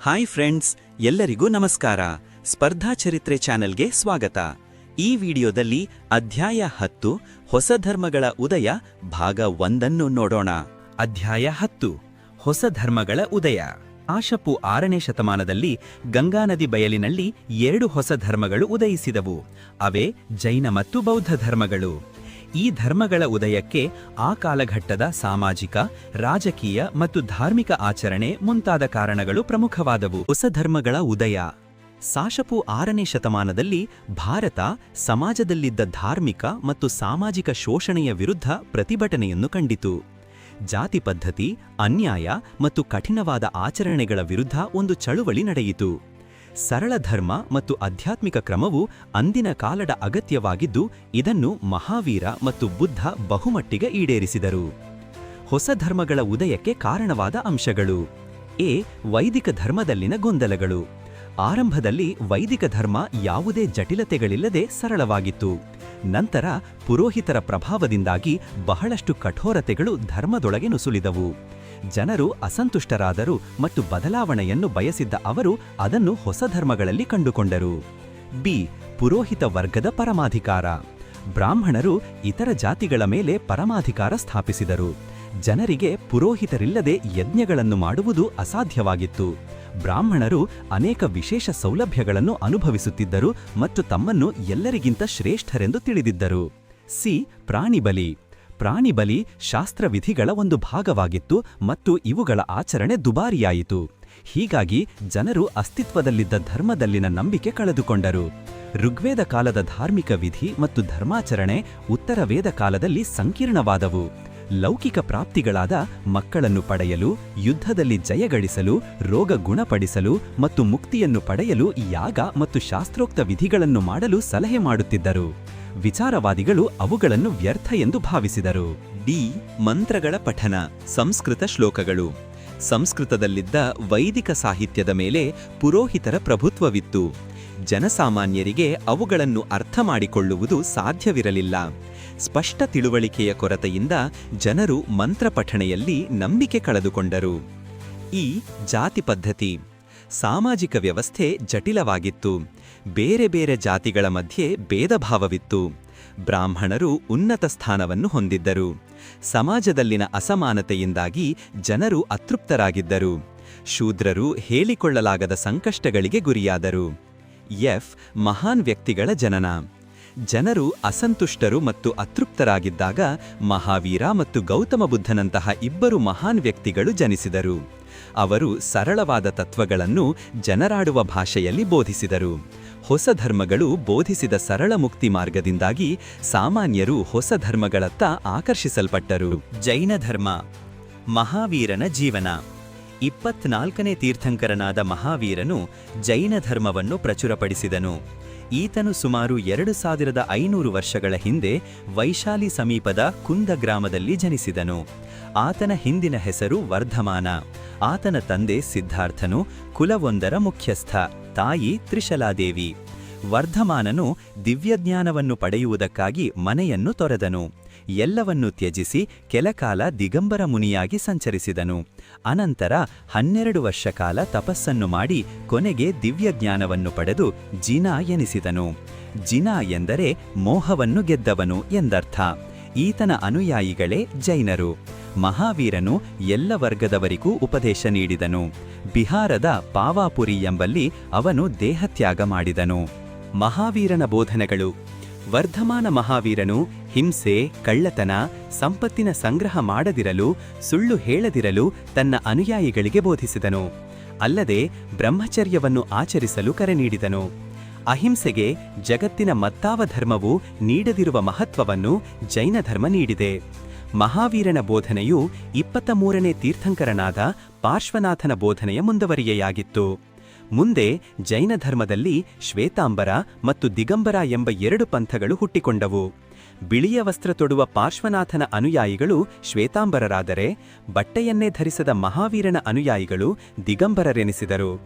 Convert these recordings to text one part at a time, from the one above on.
Hi friends, ಎಲ್ಲರಿಗೂ ನಮಸ್ಕಾರ. ಸ್ಪರ್ಧಾ ಚರಿತ್ರೆ ಚಾನೆಲ್ಗೆ ಸ್ವಾಗತ. ಈ ವಿಡಿಯೋದಲ್ಲಿ ಅಧ್ಯಾಯ ಹತ್ತು, ಹೊಸ ಧರ್ಮಗಳ ಉದಯ, ಭಾಗ ಒಂದನ್ನು ನೋಡೋಣ. ಅಧ್ಯಾಯ ಹತ್ತು, ಹೊಸ ಧರ್ಮಗಳ ಉದಯ. ಆಶಪು ಆರನೇ ಶತಮಾನದಲ್ಲಿ ಗಂಗಾ ನದಿ ಬಯಲಿನಲ್ಲಿ ಎರಡು ಹೊಸ ಧರ್ಮಗಳು ಉದಯಿಸಿದವು. ಅವೇ ಜೈನ ಮತ್ತು ಬೌದ್ಧ ಧರ್ಮಗಳು. ಈ ಧರ್ಮಗಳ ಉದಯಕ್ಕೆ ಆ ಕಾಲಘಟ್ಟದ ಸಾಮಾಜಿಕ, ರಾಜಕೀಯ ಮತ್ತು ಧಾರ್ಮಿಕ ಆಚರಣೆ ಮುಂತಾದ ಕಾರಣಗಳು ಪ್ರಮುಖವಾದವು. ಹೊಸ ಧರ್ಮಗಳ ಉದಯ. ಸಾಶಪು ಆರನೇ ಶತಮಾನದಲ್ಲಿ ಭಾರತ ಸಮಾಜದಲ್ಲಿದ್ದ ಧಾರ್ಮಿಕ ಮತ್ತು ಸಾಮಾಜಿಕ ಶೋಷಣೆಯ ವಿರುದ್ಧ ಪ್ರತಿಭಟನೆಯನ್ನು ಕಂಡಿತು. ಜಾತಿ ಪದ್ಧತಿ, ಅನ್ಯಾಯ ಮತ್ತು ಕಠಿಣವಾದ ಆಚರಣೆಗಳ ವಿರುದ್ಧ ಒಂದು ಚಳುವಳಿ ನಡೆಯಿತು. ಸರಳ ಧರ್ಮ ಮತ್ತು ಆಧ್ಯಾತ್ಮಿಕ ಕ್ರಮವು ಅಂದಿನ ಕಾಲದ ಅಗತ್ಯವಾಗಿದ್ದು, ಇದನ್ನು ಮಹಾವೀರ ಮತ್ತು ಬುದ್ಧ ಬಹುಮಟ್ಟಿಗೆ ಈಡೇರಿಸಿದರು. ಹೊಸ ಧರ್ಮಗಳ ಉದಯಕ್ಕೆ ಕಾರಣವಾದ ಅಂಶಗಳು. ಎ. ವೈದಿಕ ಧರ್ಮದಲ್ಲಿನ ಗೊಂದಲಗಳು. ಆರಂಭದಲ್ಲಿ ವೈದಿಕ ಧರ್ಮ ಯಾವುದೇ ಜಟಿಲತೆಗಳಿಲ್ಲದೆ ಸರಳವಾಗಿತ್ತು. ನಂತರ ಪುರೋಹಿತರ ಪ್ರಭಾವದಿಂದಾಗಿ ಬಹಳಷ್ಟು ಕಠೋರತೆಗಳು ಧರ್ಮದೊಳಗೆ ನುಸುಳಿದವು. ಜನರು ಅಸಂತುಷ್ಟರಾದರು ಮತ್ತು ಬದಲಾವಣೆಯನ್ನು ಬಯಸಿದ್ದ ಅವರು ಅದನ್ನು ಹೊಸ ಧರ್ಮಗಳಲ್ಲಿ ಕಂಡುಕೊಂಡರು. ಬಿ. ಪುರೋಹಿತ ವರ್ಗದ ಪರಮಾಧಿಕಾರ. ಬ್ರಾಹ್ಮಣರು ಇತರ ಜಾತಿಗಳ ಮೇಲೆ ಪರಮಾಧಿಕಾರ ಸ್ಥಾಪಿಸಿದರು. ಜನರಿಗೆ ಪುರೋಹಿತರಿಲ್ಲದೆ ಯಜ್ಞಗಳನ್ನು ಮಾಡುವುದು ಅಸಾಧ್ಯವಾಗಿತ್ತು. ಬ್ರಾಹ್ಮಣರು ಅನೇಕ ವಿಶೇಷ ಸೌಲಭ್ಯಗಳನ್ನು ಅನುಭವಿಸುತ್ತಿದ್ದರು ಮತ್ತು ತಮ್ಮನ್ನು ಎಲ್ಲರಿಗಿಂತ ಶ್ರೇಷ್ಠರೆಂದು ತಿಳಿದಿದ್ದರು. ಸಿ. ಪ್ರಾಣಿಬಲಿ. ಪ್ರಾಣಿಬಲಿ ಶಾಸ್ತ್ರವಿಧಿಗಳ ಒಂದು ಭಾಗವಾಗಿತ್ತು ಮತ್ತು ಇವುಗಳ ಆಚರಣೆ ದುಬಾರಿಯಾಯಿತು. ಹೀಗಾಗಿ ಜನರು ಅಸ್ತಿತ್ವದಲ್ಲಿದ್ದ ಧರ್ಮದಲ್ಲಿನ ನಂಬಿಕೆ ಕಳೆದುಕೊಂಡರು. ಋಗ್ವೇದ ಕಾಲದ ಧಾರ್ಮಿಕ ವಿಧಿ ಮತ್ತು ಧರ್ಮಾಚರಣೆ ಉತ್ತರ ವೇದ ಕಾಲದಲ್ಲಿ ಸಂಕೀರ್ಣವಾದವು. ಲೌಕಿಕ ಪ್ರಾಪ್ತಿಗಳಾದ ಮಕ್ಕಳನ್ನು ಪಡೆಯಲು, ಯುದ್ಧದಲ್ಲಿ ಜಯಗಳಿಸಲು, ರೋಗ ಗುಣಪಡಿಸಲು ಮತ್ತು ಮುಕ್ತಿಯನ್ನು ಪಡೆಯಲು ಯಾಗ ಮತ್ತು ಶಾಸ್ತ್ರೋಕ್ತ ವಿಧಿಗಳನ್ನು ಮಾಡಲು ಸಲಹೆ ಮಾಡುತ್ತಿದ್ದರು. ವಿಚಾರವಾದಿಗಳು ಅವುಗಳನ್ನು ವ್ಯರ್ಥ ಎಂದು ಭಾವಿಸಿದರು. ಡಿ. ಮಂತ್ರಗಳ ಪಠನ, ಸಂಸ್ಕೃತ ಶ್ಲೋಕಗಳು. ಸಂಸ್ಕೃತದಲ್ಲಿದ್ದ ವೈದಿಕ ಸಾಹಿತ್ಯದ ಮೇಲೆ ಪುರೋಹಿತರ ಪ್ರಭುತ್ವವಿತ್ತು. ಜನಸಾಮಾನ್ಯರಿಗೆ ಅವುಗಳನ್ನು ಅರ್ಥ ಮಾಡಿಕೊಳ್ಳುವುದು ಸಾಧ್ಯವಿರಲಿಲ್ಲ. ಸ್ಪಷ್ಟ ತಿಳುವಳಿಕೆಯ ಕೊರತೆಯಿಂದ ಜನರು ಮಂತ್ರಪಠಣೆಯಲ್ಲಿ ನಂಬಿಕೆ ಕಳೆದುಕೊಂಡರು. ಈ ಜಾತಿ ಪದ್ಧತಿ. ಸಾಮಾಜಿಕ ವ್ಯವಸ್ಥೆ ಜಟಿಲವಾಗಿತ್ತು. ಬೇರೆ ಬೇರೆ ಜಾತಿಗಳ ಮಧ್ಯೆ ಭೇದಭಾವವಿತ್ತು. ಬ್ರಾಹ್ಮಣರು ಉನ್ನತ ಸ್ಥಾನವನ್ನು ಹೊಂದಿದ್ದರು. ಸಮಾಜದಲ್ಲಿನ ಅಸಮಾನತೆಯಿಂದಾಗಿ ಜನರು ಅತೃಪ್ತರಾಗಿದ್ದರು. ಶೂದ್ರರು ಹೇಳಿಕೊಳ್ಳಲಾಗದ ಸಂಕಷ್ಟಗಳಿಗೆ ಗುರಿಯಾದರು. ಎಫ್ ಮಹಾನ್ ವ್ಯಕ್ತಿಗಳ ಜನನ. ಜನರು ಅಸಂತುಷ್ಟರು ಮತ್ತು ಅತೃಪ್ತರಾಗಿದ್ದಾಗ ಮಹಾವೀರ ಮತ್ತು ಗೌತಮ ಬುದ್ಧನಂತಹ ಇಬ್ಬರು ಮಹಾನ್ ವ್ಯಕ್ತಿಗಳು ಜನಿಸಿದರು. ಅವರು ಸರಳವಾದ ತತ್ವಗಳನ್ನು ಜನರಾಡುವ ಭಾಷೆಯಲ್ಲಿ ಬೋಧಿಸಿದರು. ಹೊಸ ಧರ್ಮಗಳು ಬೋಧಿಸಿದ ಸರಳ ಮುಕ್ತಿ ಮಾರ್ಗದಿಂದಾಗಿ ಸಾಮಾನ್ಯರು ಹೊಸ ಧರ್ಮಗಳತ್ತ ಆಕರ್ಷಿಸಲ್ಪಟ್ಟರು. ಜೈನ ಧರ್ಮ, ಮಹಾವೀರನ ಜೀವನ. ಇಪ್ಪತ್ನಾಲ್ಕನೇ ತೀರ್ಥಂಕರನಾದ ಮಹಾವೀರನು ಜೈನ ಧರ್ಮವನ್ನು ಪ್ರಚುರಪಡಿಸಿದನು. ಈತನು ಸುಮಾರು ಎರಡು ಸಾವಿರದ ಐನೂರು ವರ್ಷಗಳ ಹಿಂದೆ ವೈಶಾಲಿ ಸಮೀಪದ ಕುಂದ ಗ್ರಾಮದಲ್ಲಿ ಜನಿಸಿದನು. ಆತನ ಹಿಂದಿನ ಹೆಸರು ವರ್ಧಮಾನ. ಆತನ ತಂದೆ ಸಿದ್ಧಾರ್ಥನು ಕುಲವೊಂದರ ಮುಖ್ಯಸ್ಥ, ತಾಯಿ ತ್ರಿಶಲಾದೇವಿ. ವರ್ಧಮಾನನು ದಿವ್ಯಜ್ಞಾನವನ್ನು ಪಡೆಯುವುದಕ್ಕಾಗಿ ಮನೆಯನ್ನು ತೊರೆದನು. ಎಲ್ಲವನ್ನು ತ್ಯಜಿಸಿ ಕೆಲಕಾಲ ದಿಗಂಬರ ಮುನಿಯಾಗಿ ಸಂಚರಿಸಿದನು. ಅನಂತರ ಹನ್ನೆರಡು ವರ್ಷ ಕಾಲ ತಪಸ್ಸನ್ನು ಮಾಡಿ ಕೊನೆಗೆ ದಿವ್ಯಜ್ಞಾನವನ್ನು ಪಡೆದು ಜಿನಾ ಎನಿಸಿದನು. ಜಿನಾ ಎಂದರೆ ಮೋಹವನ್ನು ಗೆದ್ದವನು ಎಂದರ್ಥ. ಈತನ ಅನುಯಾಯಿಗಳೇ ಜೈನರು. ಮಹಾವೀರನು ಎಲ್ಲ ವರ್ಗದವರಿಗೂ ಉಪದೇಶ ನೀಡಿದನು. ಬಿಹಾರದ ಪಾವಾಪುರಿ ಎಂಬಲ್ಲಿ ಅವನು ದೇಹತ್ಯಾಗ ಮಾಡಿದನು. ಮಹಾವೀರನ ಬೋಧನೆಗಳು. ವರ್ಧಮಾನ ಮಹಾವೀರನು ಹಿಂಸೆ, ಕಳ್ಳತನ, ಸಂಪತ್ತಿನ ಸಂಗ್ರಹ ಮಾಡದಿರಲು, ಸುಳ್ಳು ಹೇಳದಿರಲು ತನ್ನ ಅನುಯಾಯಿಗಳಿಗೆ ಬೋಧಿಸಿದನು. ಅಲ್ಲದೆ ಬ್ರಹ್ಮಚರ್ಯವನ್ನು ಆಚರಿಸಲು ಕರೆ ನೀಡಿದನು. ಅಹಿಂಸೆಗೆ ಜಗತ್ತಿನ ಮತ್ತಾವ ಧರ್ಮವು ನೀಡದಿರುವ ಮಹತ್ವವನ್ನು ಜೈನ ಧರ್ಮ ನೀಡಿದೆ. ಮಹಾವೀರನ ಬೋಧನೆಯು ಇಪ್ಪತ್ತ ಮೂರನೇ ತೀರ್ಥಂಕರನಾದ ಪಾರ್ಶ್ವನಾಥನ ಬೋಧನೆಯ ಮುಂದುವರಿಕೆಯಾಗಿತ್ತು ಮುಂದೆ ಜೈನ ಧರ್ಮದಲ್ಲಿ ಶ್ವೇತಾಂಬರ ಮತ್ತು ದಿಗಂಬರ ಎಂಬ ಎರಡು ಪಂಥಗಳು ಹುಟ್ಟಿಕೊಂಡವು. ಬಿಳಿಯ ವಸ್ತ್ರ ತೊಡುವ ಪಾರ್ಶ್ವನಾಥನ ಅನುಯಾಯಿಗಳು ಶ್ವೇತಾಂಬರರಾದರೆ, ಬಟ್ಟೆಯನ್ನೇ ಧರಿಸದ ಮಹಾವೀರನ ಅನುಯಾಯಿಗಳು ದಿಗಂಬರರೆನಿಸಿದರು.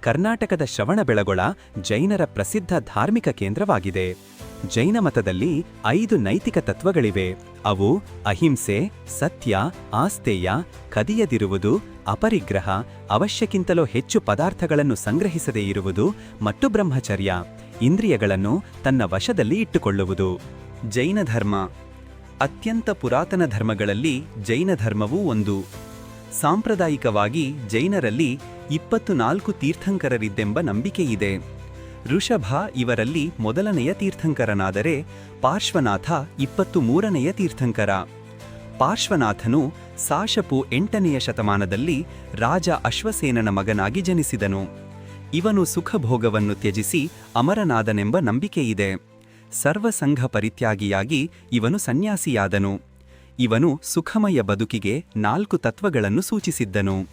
ಕರ್ನಾಟಕದ ಶ್ರವಣಬೆಳಗೊಳ ಜೈನರ ಪ್ರಸಿದ್ಧ ಧಾರ್ಮಿಕ ಕೇಂದ್ರವಾಗಿದೆ. ಜೈನ ಮತದಲ್ಲಿ ಐದು ನೈತಿಕ ತತ್ವಗಳಿವೆ. ಅವು ಅಹಿಂಸೆ, ಸತ್ಯ ಆಸ್ತೇಯ ಕದಿಯದಿರುವುದು, ಅಪರಿಗ್ರಹ, ಅವಶ್ಯಕ್ಕಿಂತಲೂ ಹೆಚ್ಚು ಪದಾರ್ಥಗಳನ್ನು ಸಂಗ್ರಹಿಸದೇ ಇರುವುದು ಮತ್ತು ಬ್ರಹ್ಮಚರ್ಯ, ಇಂದ್ರಿಯಗಳನ್ನು ತನ್ನ ವಶದಲ್ಲಿ ಇಟ್ಟುಕೊಳ್ಳುವುದು. ಜೈನ ಧರ್ಮ. ಅತ್ಯಂತ ಪುರಾತನ ಧರ್ಮಗಳಲ್ಲಿ ಜೈನ ಧರ್ಮವೂ ಒಂದು. ಸಾಂಪ್ರದಾಯಿಕವಾಗಿ ಜೈನರಲ್ಲಿ ಇಪ್ಪತ್ತು ನಾಲ್ಕು ತೀರ್ಥಂಕರರಿದ್ದೆಂಬ ನಂಬಿಕೆಯಿದೆ. ಋಷಭ ಇವರಲ್ಲಿ ಮೊದಲನೆಯ ತೀರ್ಥಂಕರನಾದರೆ ಪಾರ್ಶ್ವನಾಥ ಇಪ್ಪತ್ತು ಮೂರನೆಯ ತೀರ್ಥಂಕರ. ಪಾರ್ಶ್ವನಾಥನು ಸಾಶಪು ಎಂಟನೆಯ ಶತಮಾನದಲ್ಲಿ ರಾಜ ಅಶ್ವಸೇನನ ಮಗನಾಗಿ ಜನಿಸಿದನು. ಇವನು ಸುಖಭೋಗವನ್ನು ತ್ಯಜಿಸಿ ಅಮರನಾದನೆಂಬ ನಂಬಿಕೆಯಿದೆ. ಸರ್ವಸಂಘ ಪರಿತ್ಯಾಗಿಯಾಗಿ ಇವನು ಸನ್ಯಾಸಿಯಾದನು. ಇವನು ಸುಖಮಯ ಬದುಕಿಗೆ ನಾಲ್ಕು ತತ್ವಗಳನ್ನು ಸೂಚಿಸಿದ್ದನು.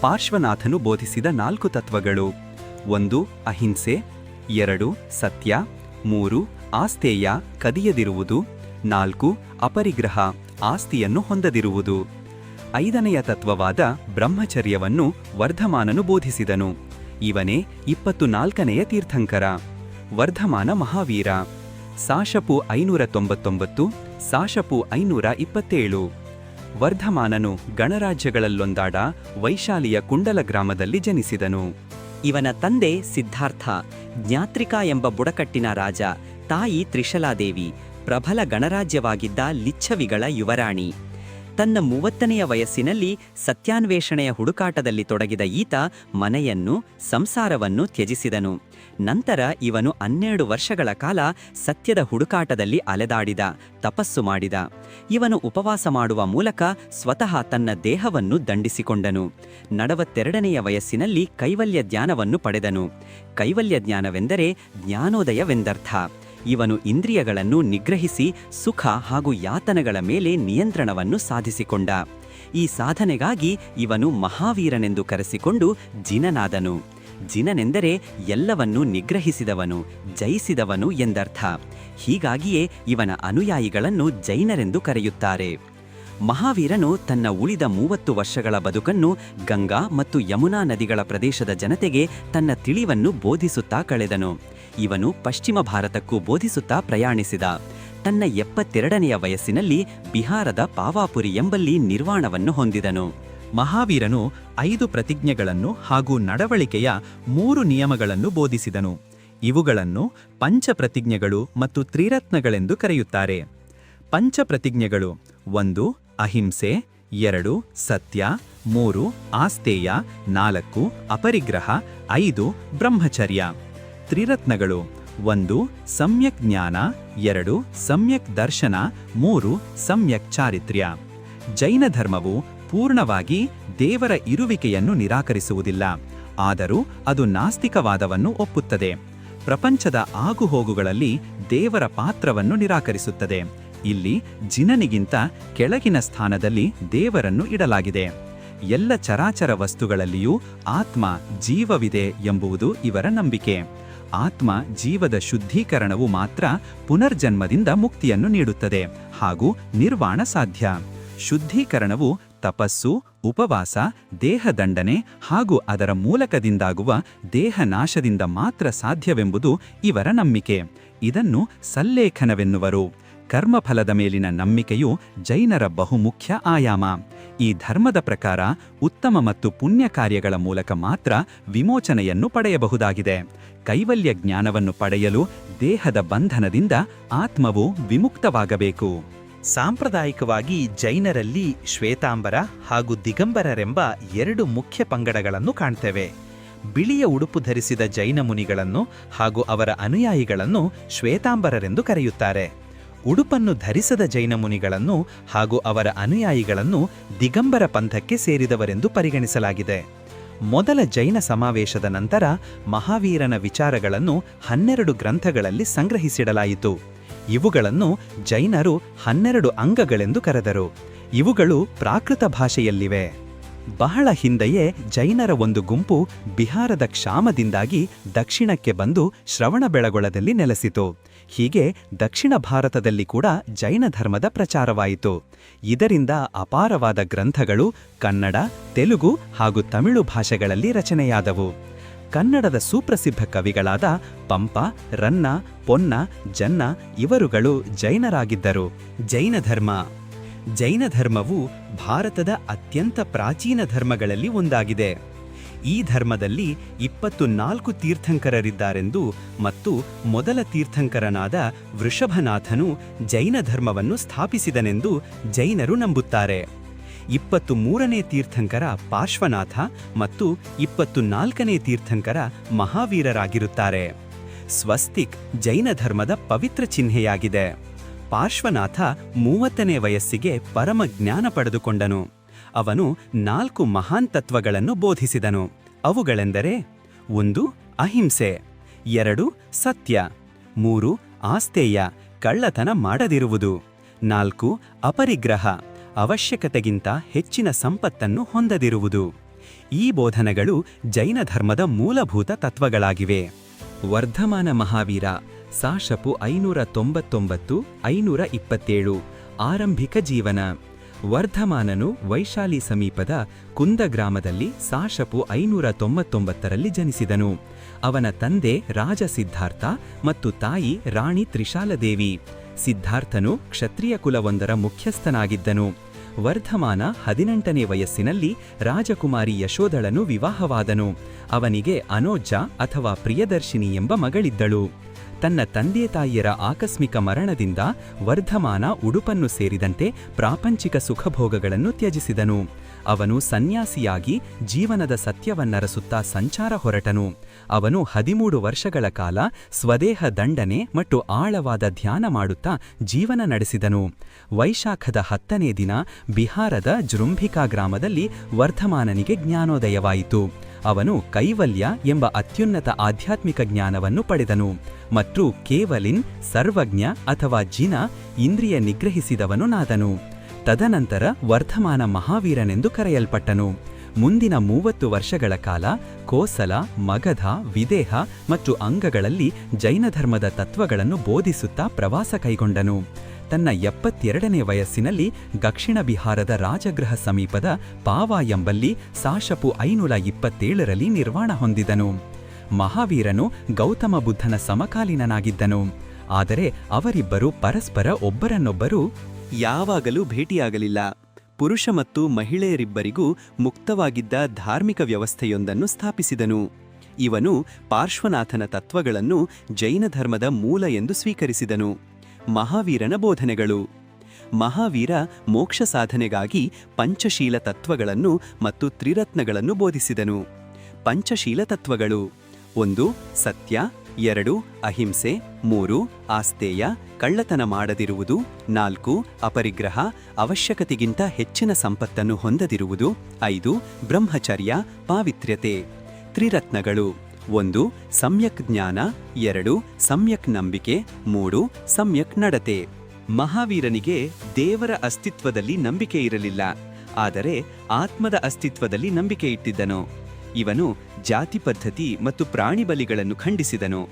ಪಾರ್ಶ್ವನಾಥನು ಬೋಧಿಸಿದ ನಾಲ್ಕು ತತ್ವಗಳು. ಒಂದು, ಅಹಿಂಸೆ. ಎರಡು, ಸತ್ಯ. ಮೂರು ಆಸ್ತೇಯ ಕದಿಯದಿರುವುದು. ನಾಲ್ಕು, ಅಪರಿಗ್ರಹ, ಆಸ್ತಿಯನ್ನು ಹೊಂದದಿರುವುದು. ಐದನೆಯ ತತ್ವವಾದ ಬ್ರಹ್ಮಚರ್ಯವನ್ನು ವರ್ಧಮಾನನು ಬೋಧಿಸಿದನು. ಇವನೇ ಇಪ್ಪತ್ತು ನಾಲ್ಕನೆಯ ತೀರ್ಥಂಕರ. ವರ್ಧಮಾನ ಮಹಾವೀರ. ಸಾಶಪು ಐನೂರ ತೊಂಬತ್ತೊಂಬತ್ತು ಸಾಶಪು ಐನೂರ ಇಪ್ಪತ್ತೇಳು ವರ್ಧಮಾನನು ಗಣರಾಜ್ಯಗಳಲ್ಲೊಂದಾಡ ವೈಶಾಲಿಯ ಕುಂಡಲ ಗ್ರಾಮದಲ್ಲಿ ಜನಿಸಿದನು. ಇವನ ತಂದೆ ಸಿದ್ಧಾರ್ಥ, ಜ್ಞಾತ್ರಿಕಾ ಎಂಬ ಬುಡಕಟ್ಟಿನ ರಾಜ, ತಾಯಿ ತ್ರಿಶಲಾದೇವಿ, ಪ್ರಬಲ ಗಣರಾಜ್ಯವಾಗಿದ್ದ ಲಿಚ್ಛವಿಗಳ ಯುವರಾಣಿ. ತನ್ನ ಮೂವತ್ತನೆಯ ವಯಸ್ಸಿನಲ್ಲಿ ಸತ್ಯಾನ್ವೇಷಣೆಯ ಹುಡುಕಾಟದಲ್ಲಿ ತೊಡಗಿದ ಈತ ಮನೆಯನ್ನು, ಸಂಸಾರವನ್ನು ತ್ಯಜಿಸಿದನು. ನಂತರ ಇವನು ಹನ್ನೆರಡು ವರ್ಷಗಳ ಕಾಲ ಸತ್ಯದ ಹುಡುಕಾಟದಲ್ಲಿ ಅಲೆದಾಡಿದ, ತಪಸ್ಸು ಮಾಡಿದ. ಇವನು ಉಪವಾಸ ಮಾಡುವ ಮೂಲಕ ಸ್ವತಃ ತನ್ನ ದೇಹವನ್ನು ದಂಡಿಸಿಕೊಂಡನು. ನಡವತ್ತೆರಡನೆಯ ವಯಸ್ಸಿನಲ್ಲಿ ಕೈವಲ್ಯ ಜ್ಞಾನವನ್ನು ಪಡೆದನು. ಕೈವಲ್ಯ ಜ್ಞಾನವೆಂದರೆ ಜ್ಞಾನೋದಯವೆಂದರ್ಥ. ಇವನು ಇಂದ್ರಿಯಗಳನ್ನು ನಿಗ್ರಹಿಸಿ ಸುಖ ಹಾಗೂ ಯಾತನೆಗಳ ಮೇಲೆ ನಿಯಂತ್ರಣವನ್ನು ಸಾಧಿಸಿಕೊಂಡ. ಈ ಸಾಧನೆಗಾಗಿ ಇವನು ಮಹಾವೀರನೆಂದು ಕರೆಸಿಕೊಂಡು ಜಿನನಾದನು. ಜಿನನೆಂದರೆ ಎಲ್ಲವನ್ನೂ ನಿಗ್ರಹಿಸಿದವನು, ಜಯಿಸಿದವನು ಎಂದರ್ಥ. ಹೀಗಾಗಿಯೇ ಇವನ ಅನುಯಾಯಿಗಳನ್ನು ಜೈನರೆಂದು ಕರೆಯುತ್ತಾರೆ. ಮಹಾವೀರನು ತನ್ನ ಉಳಿದ ಮೂವತ್ತು ವರ್ಷಗಳ ಬದುಕನ್ನು ಗಂಗಾ ಮತ್ತು ಯಮುನಾ ನದಿಗಳ ಪ್ರದೇಶದ ಜನತೆಗೆ ತನ್ನ ತಿಳಿವನ್ನು ಬೋಧಿಸುತ್ತಾ ಕಳೆದನು. ಇವನು ಪಶ್ಚಿಮ ಭಾರತಕ್ಕೂ ಬೋಧಿಸುತ್ತಾ ಪ್ರಯಾಣಿಸಿದ. ತನ್ನ ಎಪ್ಪತ್ತೆರಡನೆಯ ವಯಸ್ಸಿನಲ್ಲಿ ಬಿಹಾರದ ಪಾವಾಪುರಿ ಎಂಬಲ್ಲಿ ನಿರ್ವಾಣವನ್ನು ಹೊಂದಿದನು. ಮಹಾವೀರನು ಐದು ಪ್ರತಿಜ್ಞೆಗಳನ್ನು ಹಾಗೂ ನಡವಳಿಕೆಯ ಮೂರು ನಿಯಮಗಳನ್ನು ಬೋಧಿಸಿದನು. ಇವುಗಳನ್ನು ಪಂಚಪ್ರತಿಜ್ಞೆಗಳು ಮತ್ತು ತ್ರಿರತ್ನಗಳೆಂದು ಕರೆಯುತ್ತಾರೆ. ಪಂಚಪ್ರತಿಜ್ಞೆಗಳು ಒಂದು, ಅಹಿಂಸೆ, ಎರಡು, ಸತ್ಯ, ಮೂರು ಆಸ್ತೇಯ ನಾಲ್ಕು, ಅಪರಿಗ್ರಹ, ಐದು, ಬ್ರಹ್ಮಚರ್ಯ. ತ್ರಿರತ್ನಗಳು ಒಂದು, ಸಮ್ಯಕ್ ಜ್ಞಾನ, ಎರಡು, ಸಮ್ಯಕ್ ದರ್ಶನ, ಮೂರು, ಸಮ್ಯಕ್ ಚಾರಿತ್ರ್ಯ. ಜೈನ ಧರ್ಮವು ಪೂರ್ಣವಾಗಿ ದೇವರ ಇರುವಿಕೆಯನ್ನು ನಿರಾಕರಿಸುವುದಿಲ್ಲ, ಆದರೂ ಅದು ನಾಸ್ತಿಕವಾದವನ್ನು ಒಪ್ಪುತ್ತದೆ. ಪ್ರಪಂಚದ ಆಗುಹೋಗುಗಳಲ್ಲಿ ದೇವರ ಪಾತ್ರವನ್ನು ನಿರಾಕರಿಸುತ್ತದೆ. ಇಲ್ಲಿ ಜಿನನಿಗಿಂತ ಕೆಳಗಿನ ಸ್ಥಾನದಲ್ಲಿ ದೇವರನ್ನು ಇಡಲಾಗಿದೆ. ಎಲ್ಲ ಚರಾಚರ ವಸ್ತುಗಳಲ್ಲಿಯೂ ಆತ್ಮ ಜೀವವಿದೆ ಎಂಬುವುದು ಇವರ ನಂಬಿಕೆ. ಆತ್ಮ ಜೀವದ ಶುದ್ಧೀಕರಣವು ಮಾತ್ರ ಪುನರ್ಜನ್ಮದಿಂದ ಮುಕ್ತಿಯನ್ನು ನೀಡುತ್ತದೆ ಹಾಗೂ ನಿರ್ವಾಣ ಸಾಧ್ಯ. ಶುದ್ಧೀಕರಣವು ತಪಸ್ಸು, ಉಪವಾಸ, ದೇಹದಂಡನೆ ಹಾಗೂ ಅದರ ಮೂಲಕದಿಂದಾಗುವ ದೇಹನಾಶದಿಂದ ಮಾತ್ರ ಸಾಧ್ಯವೆಂಬುದು ಇವರ ನಂಬಿಕೆ. ಇದನ್ನು ಸಲ್ಲೇಖನವೆನ್ನುವರು. ಕರ್ಮಫಲದ ಮೇಲಿನ ನಂಬಿಕೆಯು ಜೈನರ ಬಹುಮುಖ್ಯ ಆಯಾಮ. ಈ ಧರ್ಮದ ಪ್ರಕಾರ ಉತ್ತಮ ಮತ್ತು ಪುಣ್ಯ ಕಾರ್ಯಗಳ ಮೂಲಕ ಮಾತ್ರ ವಿಮೋಚನೆಯನ್ನು ಪಡೆಯಬಹುದಾಗಿದೆ. ಕೈವಲ್ಯ ಜ್ಞಾನವನ್ನು ಪಡೆಯಲು ದೇಹದ ಬಂಧನದಿಂದ ಆತ್ಮವು ವಿಮುಕ್ತವಾಗಬೇಕು. ಸಾಂಪ್ರದಾಯಿಕವಾಗಿ ಜೈನರಲ್ಲಿ ಶ್ವೇತಾಂಬರ ಹಾಗೂ ದಿಗಂಬರರೆಂಬ ಎರಡು ಮುಖ್ಯ ಪಂಗಡಗಳನ್ನು ಕಾಣ್ತೇವೆ. ಬಿಳಿಯ ಉಡುಪು ಧರಿಸಿದ ಜೈನ ಮುನಿಗಳನ್ನು ಹಾಗೂ ಅವರ ಅನುಯಾಯಿಗಳನ್ನು ಶ್ವೇತಾಂಬರರೆಂದು ಕರೆಯುತ್ತಾರೆ. ಉಡುಪನ್ನು ಧರಿಸದ ಜೈನ ಮುನಿಗಳನ್ನು ಹಾಗೂ ಅವರ ಅನುಯಾಯಿಗಳನ್ನು ದಿಗಂಬರ ಪಂಥಕ್ಕೆ ಸೇರಿದವರೆಂದು ಪರಿಗಣಿಸಲಾಗಿದೆ. ಮೊದಲ ಜೈನ ಸಮಾವೇಶದ ನಂತರ ಮಹಾವೀರನ ವಿಚಾರಗಳನ್ನು ಹನ್ನೆರಡು ಗ್ರಂಥಗಳಲ್ಲಿ ಸಂಗ್ರಹಿಸಿಡಲಾಯಿತು. ಇವುಗಳನ್ನು ಜೈನರು ಹನ್ನೆರಡು ಅಂಗಗಳೆಂದು ಕರೆದರು. ಇವುಗಳು ಪ್ರಾಕೃತ ಭಾಷೆಯಲ್ಲಿವೆ. ಬಹಳ ಹಿಂದೆಯೇ ಜೈನರ ಒಂದು ಗುಂಪು ಬಿಹಾರದ ಕ್ಷಾಮದಿಂದಾಗಿ ದಕ್ಷಿಣಕ್ಕೆ ಬಂದು ಶ್ರವಣಬೆಳಗೊಳದಲ್ಲಿ ನೆಲೆಸಿತು. ಹೀಗೆ ದಕ್ಷಿಣ ಭಾರತದಲ್ಲಿ ಕೂಡ ಜೈನ ಧರ್ಮದ ಪ್ರಚಾರವಾಯಿತು. ಇದರಿಂದ ಅಪಾರವಾದ ಗ್ರಂಥಗಳು ಕನ್ನಡ, ತೆಲುಗು ಹಾಗೂ ತಮಿಳು ಭಾಷೆಗಳಲ್ಲಿ ರಚನೆಯಾದವು. ಕನ್ನಡದ ಸುಪ್ರಸಿದ್ಧ ಕವಿಗಳಾದ ಪಂಪ, ರನ್ನ, ಪೊನ್ನ, ಜನ್ನ ಇವರುಗಳು ಜೈನರಾಗಿದ್ದರು. ಜೈನ ಧರ್ಮ. ಜೈನ ಧರ್ಮವು ಭಾರತದ ಅತ್ಯಂತ ಪ್ರಾಚೀನ ಧರ್ಮಗಳಲ್ಲಿ ಒಂದಾಗಿದೆ. ಈ ಧರ್ಮದಲ್ಲಿ ಇಪ್ಪತ್ತು ನಾಲ್ಕು ತೀರ್ಥಂಕರರಿದ್ದಾರೆಂದು ಮತ್ತು ಮೊದಲ ತೀರ್ಥಂಕರನಾದ ವೃಷಭನಾಥನು ಜೈನ ಧರ್ಮವನ್ನು ಸ್ಥಾಪಿಸಿದನೆಂದು ಜೈನರು ನಂಬುತ್ತಾರೆ. ಇಪ್ಪತ್ತು ಮೂರನೇ ತೀರ್ಥಂಕರ ಪಾರ್ಶ್ವನಾಥ ಮತ್ತು ಇಪ್ಪತ್ತು ನಾಲ್ಕನೇ ತೀರ್ಥಂಕರ ಮಹಾವೀರರಾಗಿರುತ್ತಾರೆ. ಸ್ವಸ್ತಿಕ್ ಜೈನ ಧರ್ಮದ ಪವಿತ್ರ ಚಿಹ್ನೆಯಾಗಿದೆ. ಪಾರ್ಶ್ವನಾಥ ಮೂವತ್ತನೇ ವಯಸ್ಸಿಗೆ ಪರಮ ಜ್ಞಾನ ಪಡೆದುಕೊಂಡನು. ಅವನು ನಾಲ್ಕು ಮಹಾನ್ ತತ್ವಗಳನ್ನು ಬೋಧಿಸಿದನು. ಅವುಗಳೆಂದರೆ ಒಂದು, ಅಹಿಂಸೆ, ಎರಡು, ಸತ್ಯ, ಮೂರು ಆಸ್ತೇಯ ಕಳ್ಳತನ ಮಾಡದಿರುವುದು, ನಾಲ್ಕು, ಅಪರಿಗ್ರಹ ಅವಶ್ಯಕತೆಗಿಂತ ಹೆಚ್ಚಿನ ಸಂಪತ್ತನ್ನು ಹೊಂದದಿರುವುದು. ಈ ಬೋಧನೆಗಳು ಜೈನ ಧರ್ಮದ ಮೂಲಭೂತ ತತ್ವಗಳಾಗಿವೆ. ವರ್ಧಮಾನ ಮಹಾವೀರ ಸಾಶಪು ಐನೂರ ತೊಂಬತ್ತೊಂಬತ್ತು ಐನೂರ ಇಪ್ಪತ್ತೇಳು ಆರಂಭಿಕ ಜೀವನ. ವರ್ಧಮಾನನು ವೈಶಾಲಿ ಸಮೀಪದ ಕುಂದ ಗ್ರಾಮದಲ್ಲಿ ಸಾಶಪು ಐನೂರ ತೊಂಬತ್ತೊಂಬತ್ತರಲ್ಲಿ ಜನಿಸಿದನು. ಅವನ ತಂದೆ ರಾಜ ಸಿದ್ಧಾರ್ಥ ಮತ್ತು ತಾಯಿ ರಾಣಿ ತ್ರಿಶಾಲದೇವಿ. ಸಿದ್ಧಾರ್ಥನು ಕ್ಷತ್ರಿಯ ಕುಲವೊಂದರ ಮುಖ್ಯಸ್ಥನಾಗಿದ್ದನು. ವರ್ಧಮಾನ ಹದಿನೆಂಟನೇ ವಯಸ್ಸಿನಲ್ಲಿ ರಾಜಕುಮಾರಿ ಯಶೋದಳನು ವಿವಾಹವಾದನು. ಅವನಿಗೆ ಅನೋಜ ಅಥವಾ ಪ್ರಿಯದರ್ಶಿನಿ ಎಂಬ ಮಗಳಿದ್ದಳು. ತನ್ನ ತಂದೆ ತಾಯಿಯರ ಆಕಸ್ಮಿಕ ಮರಣದಿಂದ ವರ್ಧಮಾನ ಉಡುಪನ್ನು ಸೇರಿದಂತೆ ಪ್ರಾಪಂಚಿಕ ಸುಖಭೋಗಗಳನ್ನು ತ್ಯಜಿಸಿದನು. ಅವನು ಸನ್ಯಾಸಿಯಾಗಿ ಜೀವನದ ಸತ್ಯವನ್ನರಸುತ್ತಾ ಸಂಚಾರ ಹೊರಟನು. ಅವನು ಹದಿಮೂರು ವರ್ಷಗಳ ಕಾಲ ಸ್ವದೇಹ ದಂಡನೆ ಮತ್ತು ಆಳವಾದ ಧ್ಯಾನ ಮಾಡುತ್ತಾ ಜೀವನ ನಡೆಸಿದನು. ವೈಶಾಖದ ಹತ್ತನೇ ದಿನ ಬಿಹಾರದ ಜೃಂಭಿಕಾ ಗ್ರಾಮದಲ್ಲಿ ವರ್ಧಮಾನನಿಗೆ ಜ್ಞಾನೋದಯವಾಯಿತು. ಅವನು ಕೈವಲ್ಯ ಎಂಬ ಅತ್ಯುನ್ನತ ಆಧ್ಯಾತ್ಮಿಕ ಜ್ಞಾನವನ್ನು ಪಡೆದನು ಮತ್ತು ಕೇವಲಿನ್, ಸರ್ವಜ್ಞ ಅಥವಾ ಜಿನ ಇಂದ್ರಿಯ ನಿಗ್ರಹಿಸಿದವನು ನಾದನು. ತದನಂತರ ವರ್ಧಮಾನ ಮಹಾವೀರನೆಂದು ಕರೆಯಲ್ಪಟ್ಟನು. ಮುಂದಿನ ಮೂವತ್ತು ವರ್ಷಗಳ ಕಾಲ ಕೋಸಲ, ಮಗಧ, ವಿದೇಹ ಮತ್ತು ಅಂಗಗಳಲ್ಲಿ ಜೈನ ಧರ್ಮದ ತತ್ವಗಳನ್ನು ಬೋಧಿಸುತ್ತಾ ಪ್ರವಾಸ ಕೈಗೊಂಡನು. ತನ್ನ ಎಪ್ಪತ್ತೆರಡನೇ ವಯಸ್ಸಿನಲ್ಲಿ ದಕ್ಷಿಣ ಬಿಹಾರದ ರಾಜಗೃಹ ಸಮೀಪದ ಪಾವಾ ಎಂಬಲ್ಲಿ ಸಾಶಪು ಐನೂರ ಇಪ್ಪತ್ತೇಳರಲ್ಲಿ ನಿರ್ವಾಣ ಹೊಂದಿದನು. ಮಹಾವೀರನು ಗೌತಮ ಬುದ್ಧನ ಸಮಕಾಲೀನನಾಗಿದ್ದನು. ಆದರೆ ಅವರಿಬ್ಬರು ಪರಸ್ಪರ ಒಬ್ಬರನ್ನೊಬ್ಬರು ಯಾವಾಗಲೂ ಭೇಟಿಯಾಗಲಿಲ್ಲ. ಪುರುಷ ಮತ್ತು ಮಹಿಳೆಯರಿಬ್ಬರಿಗೂ ಮುಕ್ತವಾಗಿದ್ದ ಧಾರ್ಮಿಕ ವ್ಯವಸ್ಥೆಯೊಂದನ್ನು ಸ್ಥಾಪಿಸಿದನು. ಇವನು ಪಾರ್ಶ್ವನಾಥನ ತತ್ವಗಳನ್ನು ಜೈನ ಧರ್ಮದ ಮೂಲ ಎಂದು ಸ್ವೀಕರಿಸಿದನು. ಮಹಾವೀರನ ಬೋಧನೆಗಳು. ಮಹಾವೀರ ಮೋಕ್ಷ ಸಾಧನೆಗಾಗಿ ಪಂಚಶೀಲ ತತ್ವಗಳನ್ನು ಮತ್ತು ತ್ರಿರತ್ನಗಳನ್ನು ಬೋಧಿಸಿದನು. ಪಂಚಶೀಲ ತತ್ವಗಳು. ಒಂದು, ಸತ್ಯ. ಎರಡು, ಅಹಿಂಸೆ, ಮೂರು ಆಸ್ತೇಯ ಕಳ್ಳತನ ಮಾಡದಿರುವುದು, ನಾಲ್ಕು, ಅಪರಿಗ್ರಹ, ಅವಶ್ಯಕತೆಗಿಂತ ಹೆಚ್ಚಿನ ಸಂಪತ್ತನ್ನು ಹೊಂದದಿರುವುದು, ಐದು, ಬ್ರಹ್ಮಚರ್ಯ, ಪಾವಿತ್ರ್ಯತೆ. ತ್ರಿರತ್ನಗಳು. ಒಂದು, ಸಮ್ಯಕ್ ಜ್ಞಾನ, ಎರಡು, ಸಮ್ಯಕ್ ನಂಬಿಕೆ, ಮೂರು, ಸಮ್ಯಕ್ ನಡತೆ. ಮಹಾವೀರನಿಗೆ ದೇವರ ಅಸ್ತಿತ್ವದಲ್ಲಿ ನಂಬಿಕೆ ಇರಲಿಲ್ಲ, ಆದರೆ ಆತ್ಮದ ಅಸ್ತಿತ್ವದಲ್ಲಿ ನಂಬಿಕೆ ಇಟ್ಟಿದ್ದನು. ಇವನು ಜಾತಿ ಪದ್ಧತಿ ಮತ್ತು ಪ್ರಾಣಿ ಬಲಿಗಳನ್ನು ಖಂಡಿಸಿದನು.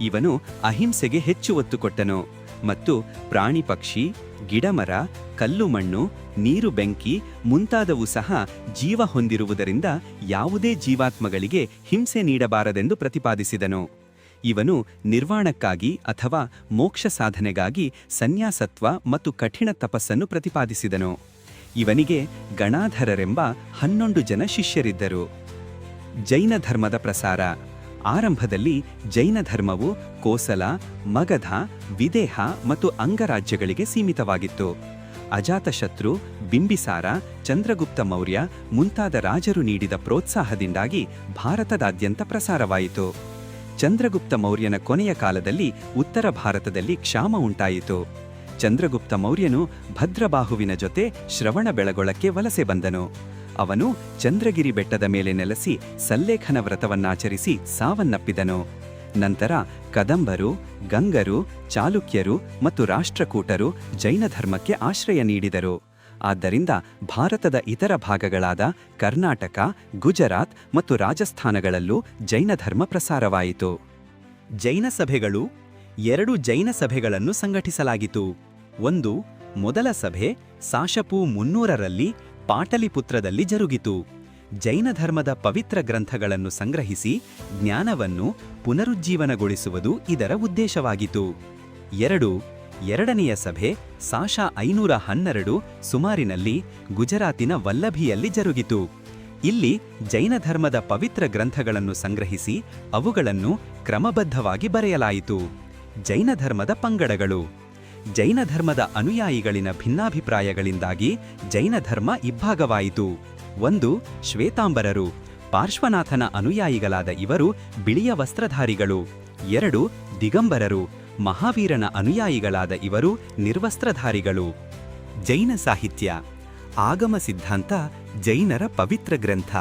ಇವನು ಅಹಿಂಸೆಗೆ ಹೆಚ್ಚು ಒತ್ತು ಕೊಟ್ಟನು ಮತ್ತು ಪ್ರಾಣಿ ಪಕ್ಷಿ, ಗಿಡಮರ, ಕಲ್ಲು ಮಣ್ಣು, ನೀರು ಬೆಂಕಿ ಮುಂತಾದವು ಸಹ ಜೀವ ಹೊಂದಿರುವುದರಿಂದ ಯಾವುದೇ ಜೀವಾತ್ಮಗಳಿಗೆ ಹಿಂಸೆ ನೀಡಬಾರದೆಂದು ಪ್ರತಿಪಾದಿಸಿದನು. ಇವನು ನಿರ್ವಾಣಕ್ಕಾಗಿ ಅಥವಾ ಮೋಕ್ಷ ಸಾಧನೆಗಾಗಿ ಸನ್ಯಾಸತ್ವ ಮತ್ತು ಕಠಿಣ ತಪಸ್ಸನ್ನು ಪ್ರತಿಪಾದಿಸಿದನು. ಇವನಿಗೆ ಗಣಾಧರರೆಂಬ ಹನ್ನೊಂದು ಜನ ಶಿಷ್ಯರಿದ್ದರು. ಜೈನ ಧರ್ಮದ ಪ್ರಸಾರ. ಆರಂಭದಲ್ಲಿ ಜೈನ ಧರ್ಮವು ಕೋಸಲ, ಮಗಧ, ವಿದೇಹ ಮತ್ತು ಅಂಗರಾಜ್ಯಗಳಿಗೆ ಸೀಮಿತವಾಗಿತ್ತು. ಅಜಾತಶತ್ರು, ಬಿಂಬಿಸಾರ, ಚಂದ್ರಗುಪ್ತ ಮೌರ್ಯ ಮುಂತಾದ ರಾಜರು ನೀಡಿದ ಪ್ರೋತ್ಸಾಹದಿಂದಾಗಿ ಭಾರತದಾದ್ಯಂತ ಪ್ರಸಾರವಾಯಿತು. ಚಂದ್ರಗುಪ್ತ ಮೌರ್ಯನ ಕೊನೆಯ ಕಾಲದಲ್ಲಿ ಉತ್ತರ ಭಾರತದಲ್ಲಿ ಕ್ಷಾಮ ಉಂಟಾಯಿತು. ಚಂದ್ರಗುಪ್ತ ಮೌರ್ಯನು ಭದ್ರಬಾಹುವಿನ ಜೊತೆ ಶ್ರವಣ ಬೆಳಗೊಳಕ್ಕೆ ವಲಸೆ ಬಂದನು. ಅವನು ಚಂದ್ರಗಿರಿ ಬೆಟ್ಟದ ಮೇಲೆ ನೆಲೆಸಿ ಸಲ್ಲೇಖನ ವ್ರತವನ್ನಾಚರಿಸಿ ಸಾವನ್ನಪ್ಪಿದನು. ನಂತರ ಕದಂಬರು, ಗಂಗರು, ಚಾಲುಕ್ಯರು ಮತ್ತು ರಾಷ್ಟ್ರಕೂಟರು ಜೈನ ಧರ್ಮಕ್ಕೆ ಆಶ್ರಯ ನೀಡಿದರು. ಆದ್ದರಿಂದ ಭಾರತದ ಇತರ ಭಾಗಗಳಾದ ಕರ್ನಾಟಕ, ಗುಜರಾತ್ ಮತ್ತು ರಾಜಸ್ಥಾನಗಳಲ್ಲೂ ಜೈನ ಧರ್ಮ ಪ್ರಸಾರವಾಯಿತು. ಜೈನ ಸಭೆಗಳು ಎರಡು ಜೈನ ಸಭೆಗಳನ್ನು ಸಂಘಟಿಸಲಾಗಿತು. ಒಂದು ಮೊದಲ ಸಭೆ ಸಾಶಪು ಮುನ್ನೂರರಲ್ಲಿ ಪಾಟಲಿಪುತ್ರದಲ್ಲಿ ಜರುಗಿತು. ಜೈನ ಧರ್ಮದ ಪವಿತ್ರ ಗ್ರಂಥಗಳನ್ನು ಸಂಗ್ರಹಿಸಿ ಜ್ಞಾನವನ್ನು ಪುನರುಜ್ಜೀವನಗೊಳಿಸುವುದು ಇದರ ಉದ್ದೇಶವಾಗಿತು ಎರಡು, ಎರಡನೆಯ ಸಭೆ ಸಾಶಾ ಐನೂರ ಹನ್ನೆರಡು ಸುಮಾರಿನಲ್ಲಿ ಗುಜರಾತಿನ ವಲ್ಲಭಿಯಲ್ಲಿ ಜರುಗಿತು. ಇಲ್ಲಿ ಜೈನ ಧರ್ಮದ ಪವಿತ್ರ ಗ್ರಂಥಗಳನ್ನು ಸಂಗ್ರಹಿಸಿ ಅವುಗಳನ್ನು ಕ್ರಮಬದ್ಧವಾಗಿ ಬರೆಯಲಾಯಿತು. ಜೈನ ಧರ್ಮದ ಪಂಗಡಗಳು. ಜೈನ ಧರ್ಮದ ಅನುಯಾಯಿಗಳಿನ ಭಿನ್ನಾಭಿಪ್ರಾಯಗಳಿಂದಾಗಿ ಜೈನ ಧರ್ಮ ಇಬ್ಬಾಗವಾಯಿತು ಒಂದು, ಶ್ವೇತಾಂಬರರು, ಪಾರ್ಶ್ವನಾಥನ ಅನುಯಾಯಿಗಳಾದ ಇವರು ಬಿಳಿಯ ವಸ್ತ್ರಧಾರಿಗಳು. ಎರಡು, ದಿಗಂಬರರು, ಮಹಾವೀರನ ಅನುಯಾಯಿಗಳಾದ ಇವರು ನಿರ್ವಸ್ತ್ರಧಾರಿಗಳು. ಜೈನ ಸಾಹಿತ್ಯ, ಆಗಮ ಸಿದ್ಧಾಂತ, ಜೈನರ ಪವಿತ್ರ ಗ್ರಂಥ.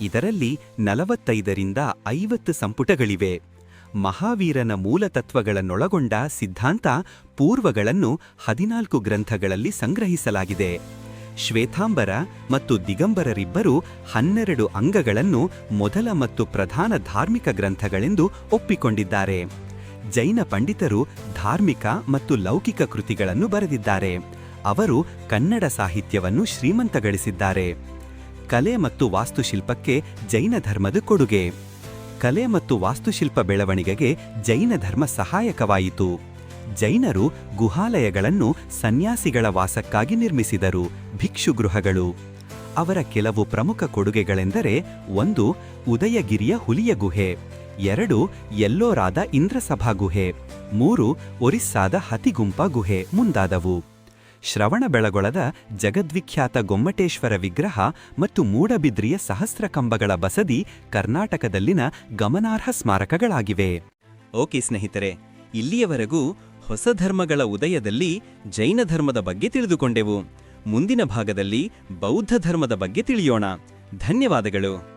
ಇದರಲ್ಲಿ ನಲವತ್ತೈದರಿಂದ ಐವತ್ತು ಸಂಪುಟಗಳಿವೆ. ಮಹಾವೀರನ ಮೂಲತತ್ವಗಳನ್ನೊಳಗೊಂಡ ಸಿದ್ಧಾಂತ ಪೂರ್ವಗಳನ್ನು ಹದಿನಾಲ್ಕು ಗ್ರಂಥಗಳಲ್ಲಿ ಸಂಗ್ರಹಿಸಲಾಗಿದೆ. ಶ್ವೇತಾಂಬರ ಮತ್ತು ದಿಗಂಬರರಿಬ್ಬರು ಹನ್ನೆರಡು ಅಂಗಗಳನ್ನು ಮೊದಲ ಮತ್ತು ಪ್ರಧಾನ ಧಾರ್ಮಿಕ ಗ್ರಂಥಗಳೆಂದು ಒಪ್ಪಿಕೊಂಡಿದ್ದಾರೆ. ಜೈನ ಪಂಡಿತರು ಧಾರ್ಮಿಕ ಮತ್ತು ಲೌಕಿಕ ಕೃತಿಗಳನ್ನು ಬರೆದಿದ್ದಾರೆ. ಅವರು ಕನ್ನಡ ಸಾಹಿತ್ಯವನ್ನು ಶ್ರೀಮಂತಗಳಿಸಿದ್ದಾರೆ. ಕಲೆ ಮತ್ತು ವಾಸ್ತುಶಿಲ್ಪಕ್ಕೆ ಜೈನ ಧರ್ಮದ ಕೊಡುಗೆ. ಕಲೆ ಮತ್ತು ವಾಸ್ತುಶಿಲ್ಪ ಬೆಳವಣಿಗೆಗೆ ಜೈನ ಧರ್ಮ ಸಹಾಯಕವಾಯಿತು. ಜೈನರು ಗುಹಾಲಯಗಳನ್ನು ಸನ್ಯಾಸಿಗಳ ವಾಸಕ್ಕಾಗಿ ನಿರ್ಮಿಸಿದರು ಭಿಕ್ಷುಗೃಹಗಳು ಅವರ ಕೆಲವು ಪ್ರಮುಖ ಕೊಡುಗೆಗಳೆಂದರೆ ಒಂದು, ಉದಯಗಿರಿಯ ಹುಲಿಯ ಗುಹೆ. ಎರಡು ಎಲ್ಲೋರಾದ ಇಂದ್ರಸಭಾ ಗುಹೆ. ಮೂರು, ಒರಿಸ್ಸಾದ ಹತಿಗುಂಪ ಗುಹೆ ಮುಂದಾದವು ಶ್ರವಣಬೆಳಗೊಳದ ಜಗದ್ವಿಖ್ಯಾತ ಗೊಮ್ಮಟೇಶ್ವರ ವಿಗ್ರಹ ಮತ್ತು ಮೂಡಬಿದ್ರಿಯ ಸಹಸ್ರ ಕಂಬಗಳ ಬಸದಿ ಕರ್ನಾಟಕದಲ್ಲಿನ ಗಮನಾರ್ಹ ಸ್ಮಾರಕಗಳಾಗಿವೆ. ಓಕೆ ಸ್ನೇಹಿತರೆ, ಇಲ್ಲಿಯವರೆಗೂ ಹೊಸ ಧರ್ಮಗಳ ಉದಯದಲ್ಲಿ ಜೈನ ಧರ್ಮದ ಬಗ್ಗೆ ತಿಳಿದುಕೊಂಡೆವು. ಮುಂದಿನ ಭಾಗದಲ್ಲಿ ಬೌದ್ಧ ಧರ್ಮದ ಬಗ್ಗೆ ತಿಳಿಯೋಣ. ಧನ್ಯವಾದಗಳು.